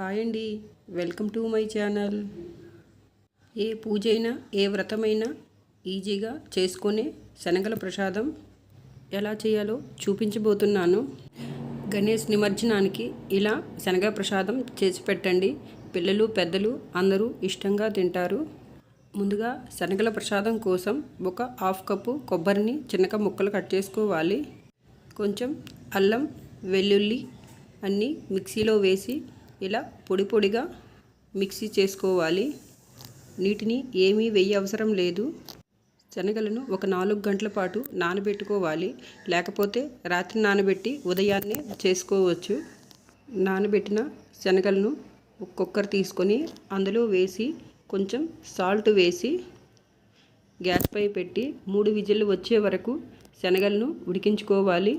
Hi అండి. Welcome to my channel. ఏ పూజ అయినా ఏ వ్రతమైనా ఈజీగా చేసుకునే శనగల ప్రసాదం ఎలా చేయాలో చూపించబోతున్నాను. గణేష్ నిమజ్జనానికి ఇలా శనగ ప్రసాదం చేసి పెట్టండి. పిల్లలు పెద్దలు అందరూ ఇష్టంగా తింటారు. ముందుగా శనగల ప్రసాదం కోసం ఒక హాఫ్ కప్పు కొబ్బరిని చిన్నగా ముక్కలు కట్ చేసుకోవాలి. కొంచెం అల్లం వెల్లుల్లి అన్నీ మిక్సీలో వేసి ఇలా పొడి పొడిగా మిక్సీ చేసుకోవాలి. నీటిని ఏమీ వెయ్యి అవసరం లేదు. శనగలను ఒక నాలుగు గంటల పాటు నానబెట్టుకోవాలి. లేకపోతే రాత్రి నానబెట్టి ఉదయాన్నే చేసుకోవచ్చు. నానబెట్టిన శనగలను ఒక్కొక్కరు కుక్కర్ తీసుకొని అందులో వేసి కొంచెం సాల్ట్ వేసి గ్యాస్పై పెట్టి మూడు విజిల్లు వచ్చే వరకు శనగలను ఉడికించుకోవాలి.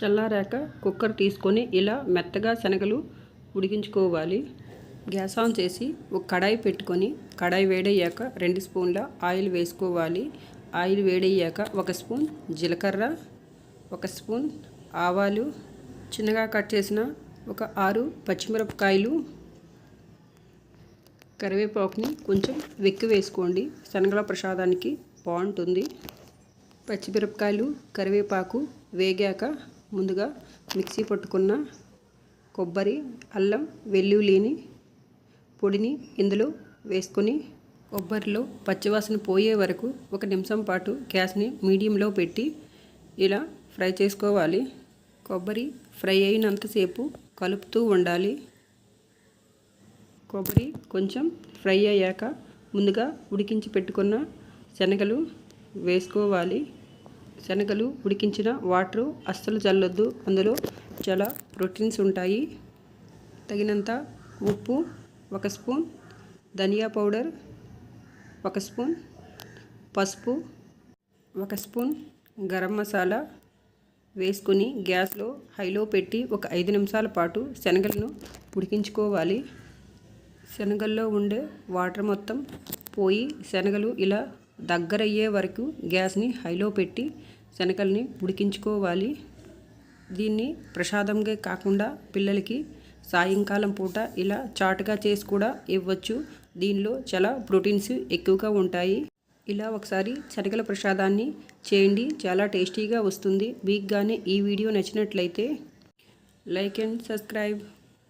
చల్లారాక కుక్కర్ తీసుకొని ఇలా మెత్తగా శనగలు ఉడికించుకోవాలి. గ్యాస్ ఆన్ చేసి ఒక కడాయి పెట్టుకొని కడాయి వేడయ్యాక రెండు స్పూన్ల ఆయిల్ వేసుకోవాలి. ఆయిల్ వేడయ్యాక ఒక స్పూన్ జీలకర్ర ఒక స్పూన్ ఆవాలు చిన్నగా కట్ చేసిన ఒక ఆరు పచ్చిమిరపకాయలు కరివేపాకుని కొంచెం వెక్కి వేసుకోండి. శనగల ప్రసాదానికి బాగుంటుంది. పచ్చిమిరపకాయలు కరివేపాకు వేగాక ముందుగా మిక్సీ పట్టుకున్న కొబ్బరి అల్లం వెల్లుల్లిని పొడిని ఇందులో వేసుకొని కొబ్బరిలో పచ్చివాసన పోయే వరకు ఒక నిమిషం పాటు గ్యాస్ని మీడియంలో పెట్టి ఇలా ఫ్రై చేసుకోవాలి. కొబ్బరి ఫ్రై అయినంతసేపు కలుపుతూ ఉండాలి. కొబ్బరి కొంచెం ఫ్రై అయ్యాక ముందుగా ఉడికించి పెట్టుకున్న శనగలు వేసుకోవాలి. శనగలు ఉడికించిన వాటర్ అస్సలు చల్లొద్దు. అందులో చాలా ప్రోటీన్స్ ఉంటాయి. తగినంత ఉప్పు ఒక స్పూన్ ధనియా పౌడర్ ఒక స్పూన్ పసుపు ఒక స్పూన్ గరం మసాలా వేసుకుని గ్యాస్లో హైలో పెట్టి ఒక ఐదు నిమిషాల పాటు శనగలను ఉడికించుకోవాలి. శనగల్లో ఉండే వాటర్ మొత్తం పోయి శనగలు ఇలా దగ్గరయ్యే వరకు గ్యాస్ని హైలో పెట్టి శనగల్ని ఉడికించుకోవాలి. దీన్ని ప్రసాదంగా కాకుండా పిల్లలకి సాయంకాలం పూట ఇలా చాటుగా చేసి కూడా ఇవ్వచ్చు. దీనిలో చాలా ప్రోటీన్స్ ఎక్కువగా ఉంటాయి. ఇలా ఒకసారి శనగల ప్రసాదాన్ని చేయండి. చాలా టేస్టీగా వస్తుంది. మీకు కానీ ఈ వీడియో నచ్చినట్లయితే లైక్ అండ్ సబ్స్క్రైబ్.